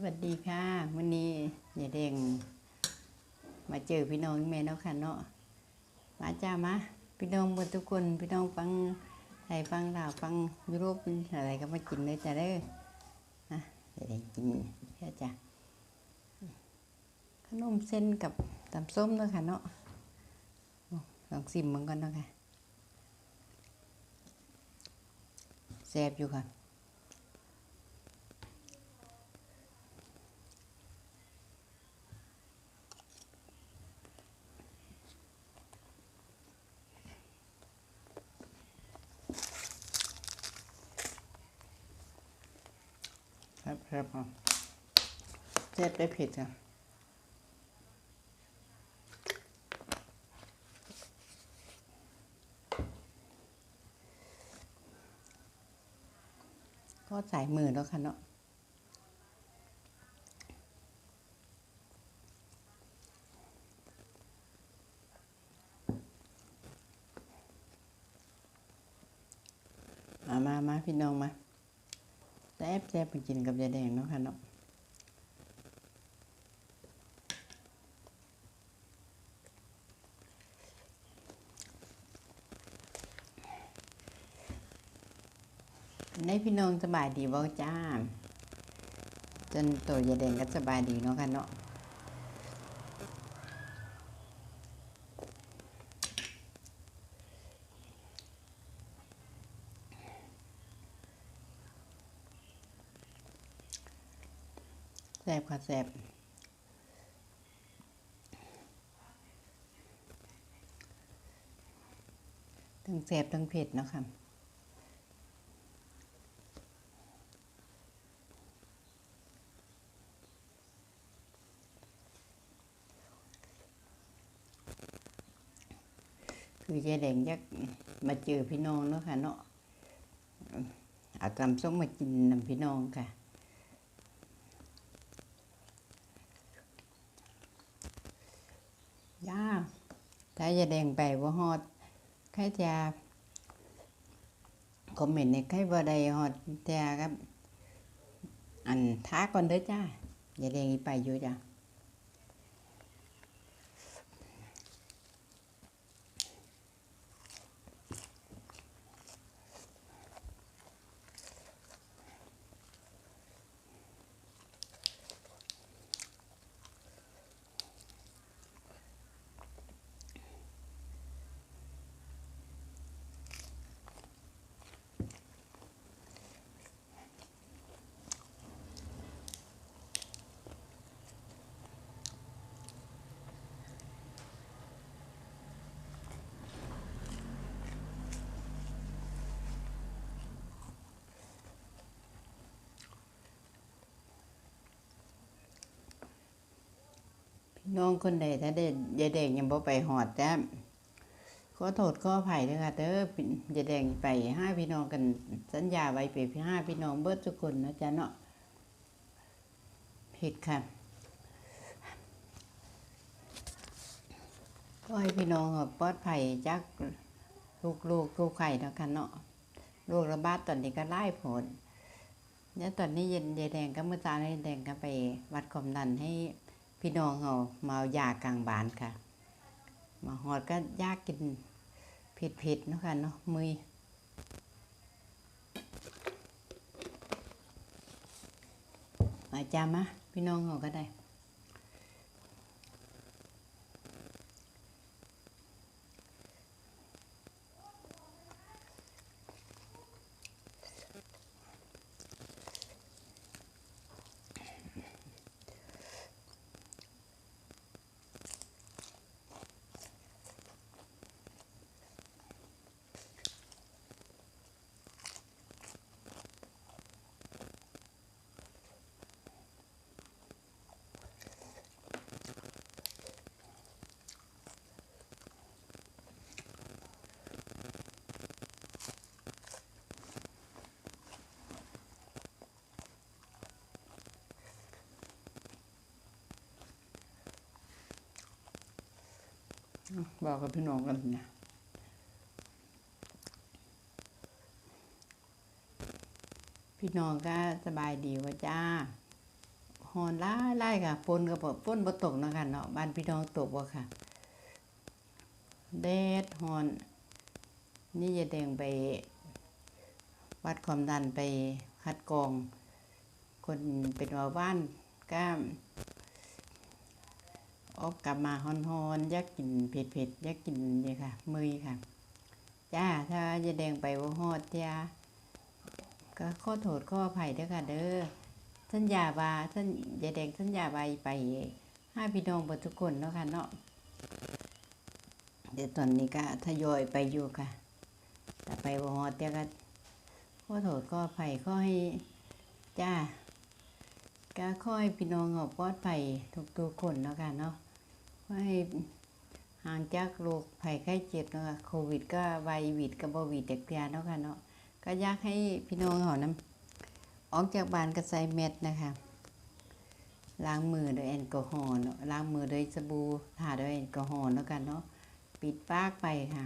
สวัสดีค่ะวันนี้ยายเด้งมาเจอพี่น้องแม่เนาะค่ะเนาะมาจ้ามาพี่น้องหมดทุกคนพี่น้องฟังไทยฟังลาวฟังยุโรปอะไรก็มากินเลยจ้ะเด้อนะยายเด้งกินแค่จ้ะขนมเส้นกับตำส้มเนาะค่ะเนาะลองซิมมันก่อนเนาะค่ะแซ่บอยู่ค่ะ ครับครับผมเจ็ดได้ผิดอะก็สายมือแล้วค่ะเนาะมา มา พี่น้องมา แซ่บแซ่บไปกินกับยาแดงเนาะค่ะเนาะในพี่น้องสบายดีบ่จ้า จนตัวยาแดงก็สบายดีเนาะค่ะเนาะ ซ่บค่ะแซ่บทั้งแซ่บทั้งเผ็ดเนาะค่ะคือยายแดงยากมาเจอพี่น้องเนาะค่ะเนาะเอาตำส้มมากินนำพี่น้องค่ะ ย่า ถ้ายายแดงไปว่าฮอดใครจะคอมเมนต์ในใครบ่ได้ฮอดแต่ครับ อันท้าก่อนเด้อจ้าอยาแดงไปอยู่จ้า พี่ น้องคนใดถ้าเด็กยายแดงยังบ่ไปหอดจ้ะขอโทษขออภัยด้วยค่ะเด้อยายแดงไปห้าพี่น้องกันสัญญาไว้ไปพี่ห้าพี่น้องเบิดทุกคนนะจ๊ะเนาะผิดค่ะก็ให้พี่น้องปลอดภัยจากลูกลูกลูกไข่แล้วกันเนาะโรคระบาดตอนนี้ก็ไล่ผลเนี่ยตอนนี้เย็นยายแดงก็เมื่อตานยายแดงก็ไปวัดความดันให้ พี่น้องเขามาเมายากลางบ้านค่ะ มาหอดก็ยากกินผิดๆเนาะค่ะเนาะมือมาจามาพี่น้องเขาก็ได้ บอกกับพี่น้องกันนะพี่น้องก็สบายดีวะจ้าฮอนหลายหลายค่ะฝนก็บฝนบ่ตกนะค่ะเนาะบ้านพี่น้องตกบ่ค่ะแดดฮอน นี่ยายแดงไป วัดความดันไปคัดกรอง คนเป็นเบาหวานก็ ออกลับมาฮอนๆอนยากกินเผ็ดๆอยากกินนี่ค่ะ มือค่ะ จ้า ถ้ายายแดงไปบ่ฮอดจ้าก็ข้อโทษขออภัยเด้อค่ะ เด้อสัญญาว่าท่านยายแดงสัญญาว่าไปห้าพี่น้องเบิดทุกคนเนาะค่ะเนาะเดี๋ยวตอนนี้ก็ทยอยไปอยู่ค่ะแต่ไปบ่ฮอดเดี๋ยก็ข้อโทษขออภัยขอให้จ้าก็ขอให้พี่น้องเขาปลอดภัยทุกๆคนเนาะค่ะเนาะ ขอให้ห่างจากโรคภัยไข้เจ็บเนาะคะโควิดก็ไววิดก็บ่วิดเด็กเพียเนาะค่ะเนาะก็อยากให้พี่น้องเขานํออกจากบ้านก็ใส่แมสนะคะล้างมือด้วยแอลกอฮอล์ล้างมือด้วยสบู่ทาด้วยแอลกอฮอล์เนาะค่ะเนาะปิดปากไปค่ะ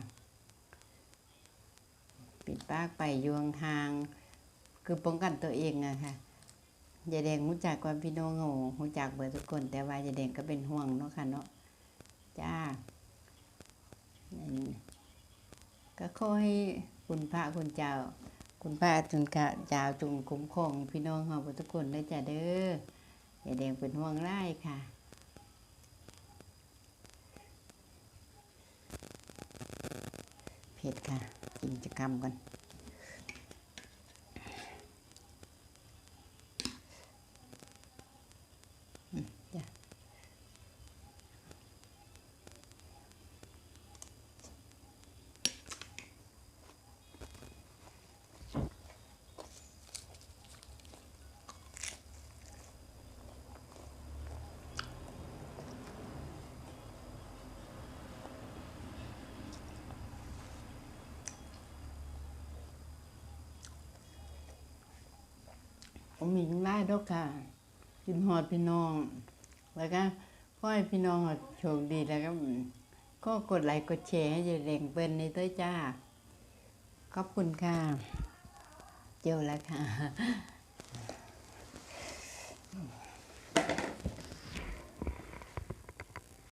ปิดปากไปยวงห่าง คือป้องกันตัวเองอะค่ะยายแดงรู้จักความพี่น้องโง่รู้จักเบอร์ทุกคน แต่ว่ายายแดงก็เป็นห่วงเนาะค่ะเนาะ จ้านั่นก็ขอให้คุณพระคุณเจ้า คุณพระจุนกะเจ้าจุงคุ้มครองพี่น้องเราเบิดทุกคนเลยจ้ะเด้อยาแดงเป็นห่วงไร่ค่ะเผ็ดค่ะกินจะกรรมกัน อืมจ้ะ ผมมีไล่ดอกค่ะกินหอดพี่น้อง แล้วก็พ่อให้พี่น้องโชคดีแล้วก็ก็กดไลค์กดแชร์ให้ยายแดงเป็นในต้วยจ้า ขอบคุณค่ะ เจียวแล้วค่ะ